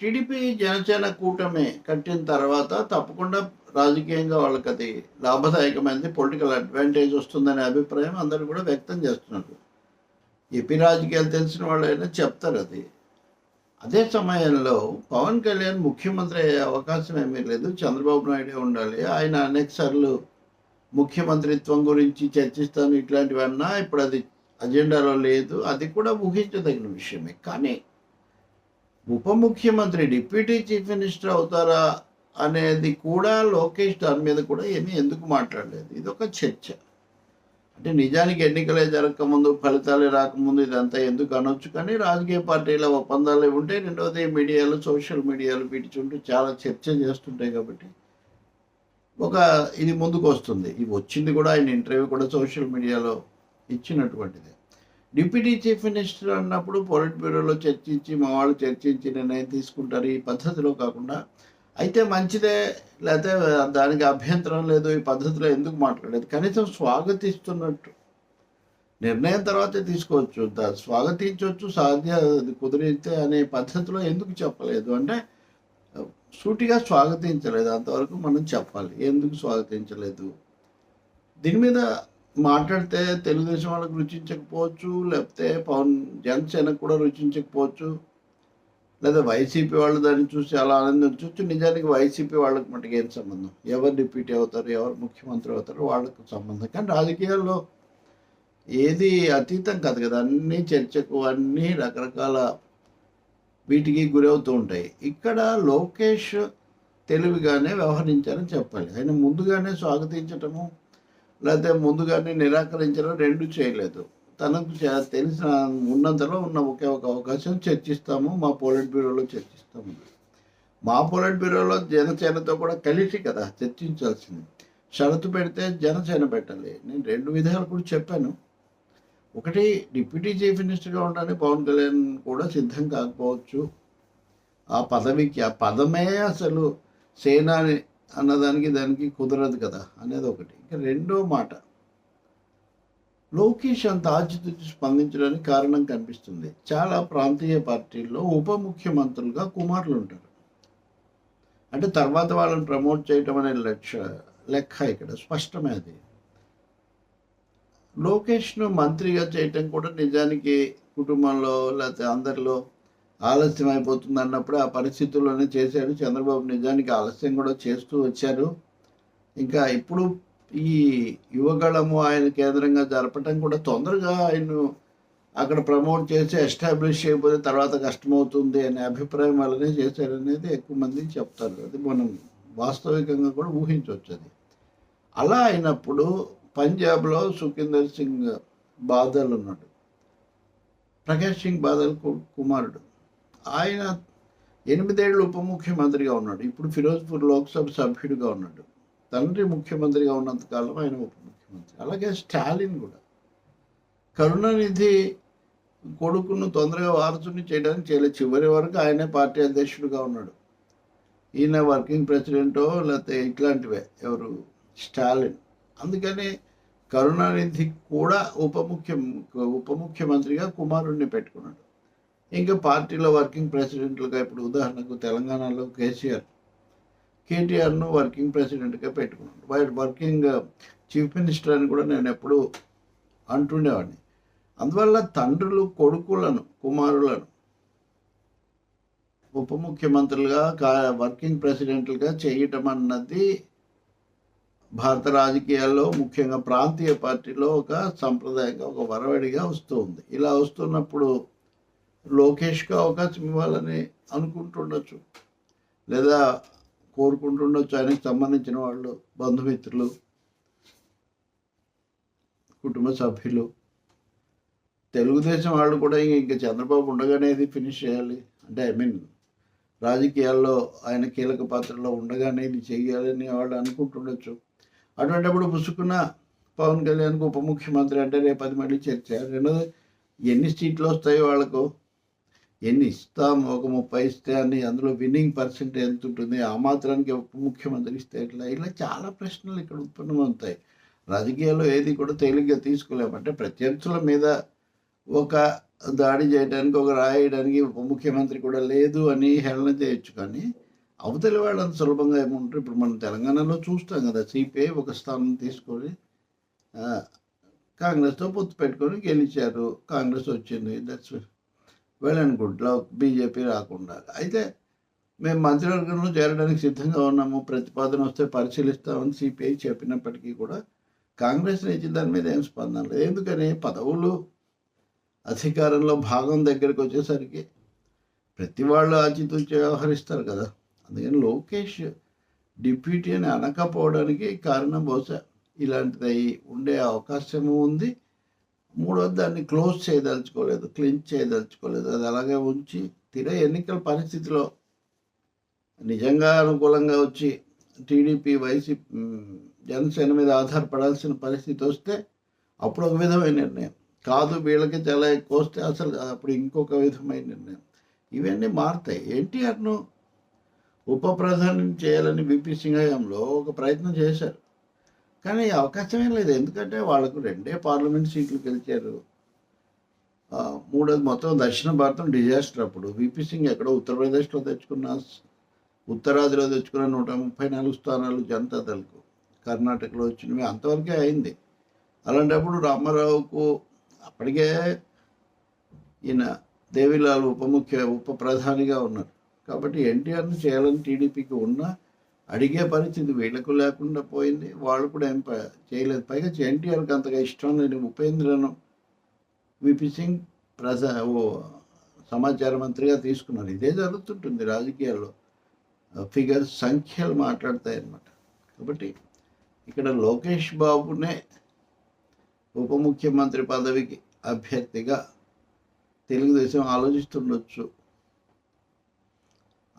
TDP Janasena కూటమి కట్టిన తర్వాత తప్పకుండా రాజకీయంగా వాళ్ళకి అది లాభదాయకమైనది పొలిటికల్ అడ్వాంటేజ్ వస్తుందనే అభిప్రాయం అందరూ కూడా వ్యక్తం చేస్తున్నారు. ఏపీ రాజకీయాలు తెలిసిన వాళ్ళైనా చెప్తారు అది. అదే సమయంలో పవన్ కళ్యాణ్ ముఖ్యమంత్రి అయ్యే అవకాశం ఏమీ లేదు. చంద్రబాబు నాయుడే ఉండాలి. ఆయన అనేక సార్లు ముఖ్యమంత్రిత్వం గురించి చర్చిస్తాను ఇట్లాంటివన్నా ఇప్పుడు అది అజెండాలో లేదు. అది కూడా ఊహించదగిన విషయమే. కానీ ఉప ముఖ్యమంత్రి డిప్యూటీ చీఫ్ మినిస్టర్ అవుతారా అనేది కూడా లోకేష్ దాని మీద కూడా ఏమీ ఎందుకు మాట్లాడలేదు. ఇది ఒక చర్చ. అంటే నిజానికి ఎన్నికలే జరగకముందు ఫలితాలే రాకముందు ఇదంతా ఎందుకు అనొచ్చు? కానీ రాజకీయ పార్టీల ఒప్పందాలు ఉంటే రెండవది మీడియాలు సోషల్ మీడియాలు వీటి చుట్టూ చాలా చర్చ చేస్తుంటాయి కాబట్టి ఒక ఇది ముందుకు వస్తుంది ఇది వచ్చింది కూడా ఆయన ఇంటర్వ్యూ కూడా సోషల్ మీడియాలో ఇచ్చినటువంటిది. డిప్యూటీ చీఫ్ మినిస్టర్ అన్నప్పుడు పొలిట్ బ్యూరోలో చర్చించి మా వాళ్ళు చర్చించి నిర్ణయం తీసుకుంటారు ఈ పద్ధతిలో కాకుండా. అయితే మంచిదే లేకపోతే దానికి అభ్యంతరం లేదు ఈ పద్ధతిలో ఎందుకు మాట్లాడలేదు? కనీసం స్వాగతిస్తున్నట్టు. నిర్ణయం తర్వాతే తీసుకోవచ్చు స్వాగతించవచ్చు సాధ్య అది కుదిరితే అనే పద్ధతిలో ఎందుకు చెప్పలేదు? అంటే సూటిగా స్వాగతించలేదు అంతవరకు మనం చెప్పాలి ఎందుకు స్వాగతించలేదు? దీని మీద మాట్లాడితే తెలుగుదేశం వాళ్ళకి రుచించకపోవచ్చు లేకపోతే పవన్ జనసేనకు కూడా రుచించకపోవచ్చు. లేదా వైసీపీ వాళ్ళు దాన్ని చూసి అలా ఆనందించవచ్చు నిజానికి వైసీపీ వాళ్ళకి మటుకు ఏం సంబంధం? ఎవరు డిప్యూటీ అవుతారు ఎవరు ముఖ్యమంత్రి అవుతారు వాళ్ళకు సంబంధం. కానీ రాజకీయాల్లో ఏది అతీతం కాదు కదా. అన్ని చర్చకు అన్ని రకరకాల వీటికి గురవుతూ ఉంటాయి. ఇక్కడ లోకేష్ తెలివిగానే వ్యవహరించారని చెప్పాలి. ఆయన ముందుగానే స్వాగతించటము లేకపోతే ముందుగానే నిరాకరించడం రెండు చేయలేదు. తనకు తెలిసిన ఉన్నంతలో ఉన్న ఒకే ఒక అవకాశం చర్చిస్తాము మా పోలిట్ బ్యూరోలో చర్చిస్తాము. మా పోలిట్ బ్యూరోలో జనసేనతో కూడా కలిసి కదా చర్చించాల్సింది. షరతు పెడితే జనసేన పెట్టాలి. నేను రెండు విధాలు కూడా చెప్పాను. ఒకటి డిప్యూటీ చీఫ్ మినిస్టర్గా ఉండడానికి పవన్ కళ్యాణ్ కూడా సిద్ధం కాకపోవచ్చు. ఆ పదవికి ఆ పదమే అసలు సేనాని అన్నదానికి దానికి కుదరదు కదా అనేది ఒకటి. ఇంకా రెండో మాట లోకేష్ అంత ఆచితూచి స్పందించడానికి కారణం కనిపిస్తుంది. చాలా ప్రాంతీయ పార్టీల్లో ఉప ముఖ్యమంత్రులుగా కుమారులు ఉంటారు. అంటే తర్వాత వాళ్ళని ప్రమోట్ చేయటం అనే లక్ష లెక్క ఇక్కడ స్పష్టమే అది. లోకేష్ను మంత్రిగా చేయటం కూడా నిజానికి కుటుంబంలో లేకపోతే అందరిలో ఆలస్యం అయిపోతుంది అన్నప్పుడు ఆ పరిస్థితుల్లోనే చేశాడు చంద్రబాబు నిజానికి ఆలస్యం కూడా చేస్తూ వచ్చారు. ఇంకా ఇప్పుడు ఈ యువగళము ఆయన కేంద్రంగా జరపటం కూడా తొందరగా ఆయన అక్కడ ప్రమోట్ చేసి ఎస్టాబ్లిష్ చేయకపోతే తర్వాత కష్టమవుతుంది అనే అభిప్రాయం వల్లనే చేశారనేది ఎక్కువ మంది చెప్తారు. అది మనం వాస్తవికంగా కూడా ఊహించవచ్చు అది. అలా అయినప్పుడు పంజాబ్లో సుఖీందర్ సింగ్ బాదల్ ఉన్నాడు. ప్రకాష్ సింగ్ బాదల్ కు- కుమారుడు. ఆయన ఎనిమిదేళ్ళు ఉప ముఖ్యమంత్రిగా ఉన్నాడు. ఇప్పుడు ఫిరోజ్పూర్ లోక్సభ సభ్యుడిగా ఉన్నాడు. తండ్రి ముఖ్యమంత్రిగా ఉన్నంత కాలం ఆయన ఉప ముఖ్యమంత్రి అలాగే స్టాలిన్ కూడా. కరుణానిధి కొడుకును తొందరగా వారసుని చేయడానికి చేయలేదు చివరి వరకు ఆయనే పార్టీ అధ్యక్షుడిగా ఉన్నాడు. ఈయన వర్కింగ్ ప్రెసిడెంటో లేకపోతే ఇట్లాంటివే. ఎవరు? స్టాలిన్. అందుకని కరుణానిధి కూడా ఉప ముఖ్య ఉప ముఖ్యమంత్రిగా కుమారుణ్ణి పెట్టుకున్నాడు. ఇంకా పార్టీలో వర్కింగ్ ప్రెసిడెంట్లుగా ఇప్పుడు ఉదాహరణకు తెలంగాణలో కేసీఆర్. కేటీఆర్ను వర్కింగ్ ప్రెసిడెంట్గా పెట్టుకున్నాడు. వాడు వర్కింగ్ చీఫ్ మినిస్టర్ అని కూడా నేను ఎప్పుడూ అంటుండేవాడిని. అందువల్ల తండ్రులు కొడుకులను కుమారులను ఉప ముఖ్యమంత్రులుగా కా వర్కింగ్ ప్రెసిడెంట్లుగా చేయటం అన్నది భారత రాజకీయాల్లో ముఖ్యంగా ప్రాంతీయ పార్టీలో ఒక సంప్రదాయంగా ఒక వరవడిగా వస్తూ ఉంది. ఇలా వస్తున్నప్పుడు లోకేష్కి అవకాశం ఇవ్వాలని అనుకుంటుండొచ్చు. లేదా కోరుకుంటుండొచ్చు ఆయనకు సంబంధించిన వాళ్ళు బంధుమిత్రులు కుటుంబ సభ్యులు. తెలుగుదేశం వాళ్ళు కూడా ఇంకా చంద్రబాబు ఉండగానే ఇది ఫినిష్ చేయాలి. అంటే ఐ మీన్ రాజకీయాల్లో ఆయన కీలక పాత్రలో ఉండగానే ఇది చేయాలని వాళ్ళు అనుకుంటుండొచ్చు. అటువంటిప్పుడు పుసుకున్న పవన్ కళ్యాణ్కి ఉప ముఖ్యమంత్రి అంటే రేపు అది మళ్ళీ చర్చ. రెండోది ఎన్ని సీట్లు వస్తాయి వాళ్ళకు ఎన్ని ఇస్తాము ఒక ముప్పై ఇస్తే అని అందులో విన్నింగ్ పర్సెంట్ ఎంత ఉంటుంది? ఆ మాత్రానికి ఉప ముఖ్యమంత్రి ఇస్తే ఎట్లా? ఇలా చాలా ప్రశ్నలు ఇక్కడ ఉత్పన్నమవుతాయి. రాజకీయాల్లో ఏది కూడా తేలిగ్గా తీసుకోలేము. అంటే ప్రత్యర్థుల మీద ఒక దాడి చేయడానికి ఒక రాయడానికి ఉప ముఖ్యమంత్రి కూడా లేదు అని హేళన చేయొచ్చు కానీ అవతలి వాళ్ళు అంత సులభంగా ఏముంటారు ఇప్పుడు మనం తెలంగాణలో చూస్తాం కదా సిపిఐ ఒక స్థానం తీసుకొని కాంగ్రెస్తో పొత్తు పెట్టుకొని గెలిచారు. కాంగ్రెస్ వచ్చింది. దట్స్ వెల్ బీజేపీ రాకుండా. అయితే మేము మంత్రివర్గంలో చేరడానికి సిద్ధంగా ఉన్నాము ప్రతిపాదన వస్తే పరిశీలిస్తామని సిపిఐ చెప్పినప్పటికీ కూడా కాంగ్రెస్ నుంచి దాని మీద ఏం స్పందన లేదు. ఎందుకని? పదవులు అధికారంలో భాగం దగ్గరికి వచ్చేసరికి ప్రతి వాళ్ళు ఆచితూచి వ్యవహరిస్తారు కదా. అందుకని లోకేష్ డిప్యూటీ అని అనకపోవడానికి కారణం బహుశా ఇలాంటిది ఉండే అవకాశము ఉంది. మూడోది దాన్ని క్లోజ్ చేయదలుచుకోలేదు క్లించ్ చేయదలుచుకోలేదు. అది అలాగే ఉంచి తీర ఎన్నికల పరిస్థితిలో నిజంగా అనుకూలంగా వచ్చి టీడీపీ వైసీపీ జనసేన మీద ఆధారపడాల్సిన పరిస్థితి వస్తే అప్పుడు ఒక విధమైన నిర్ణయం. కాదు వీళ్ళకి చాలా ఎక్కువ వస్తే అసలు అప్పుడు ఇంకొక విధమైన నిర్ణయం. ఇవన్నీ మారుతాయి. ఎన్టీఆర్ను ఉప ప్రధాని చేయాలని బీపీ సింగయంలో ఒక ప్రయత్నం చేశారు. కానీ అవకాశమే లేదు. ఎందుకంటే వాళ్ళకు రెండే పార్లమెంట్ సీట్లు గెలిచారు. మూడోది మొత్తం దక్షిణ భారతం డిజాస్టర్ అప్పుడు. విపి సింగ్ ఎక్కడో ఉత్తరప్రదేశ్లో తెచ్చుకున్న ఉత్తరాదిలో తెచ్చుకున్న నూట ముప్పై నాలుగు స్థానాలు జనతా దళకు. కర్ణాటకలో వచ్చినవి అంతవరకే అయింది. అలాంటప్పుడు రామారావుకు అప్పటికే ఈయన దేవిలాల్ ఉప ముఖ్య ఉప ప్రధానిగా ఉన్నారు. కాబట్టి ఎన్టీఆర్ని చేయాలని టీడీపీకి ఉన్నా అడిగే పరిస్థితి వీళ్ళకు లేకుండా పోయింది. వాళ్ళు కూడా ఏం చేయలేదు. పైగా ఎన్టీఆర్కి అంతగా ఇష్టం లేని ఉపేంద్రను విపి సింగ్ ప్రజ ఓ సమాచార మంత్రిగా తీసుకున్నారు. ఇదే జరుగుతుంటుంది రాజకీయాల్లో. ఫిగర్స్ సంఖ్యలు మాట్లాడతాయి అన్నమాట కాబట్టి ఇక్కడ లోకేష్ బాబునే ఉప ముఖ్యమంత్రి పదవికి అభ్యర్థిగా తెలుగుదేశం ఆలోచిస్తుండొచ్చు.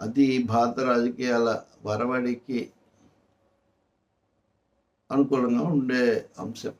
అది భారత రాజకీయాల వరవడికి అనుకూలంగా ఉండే అంశం.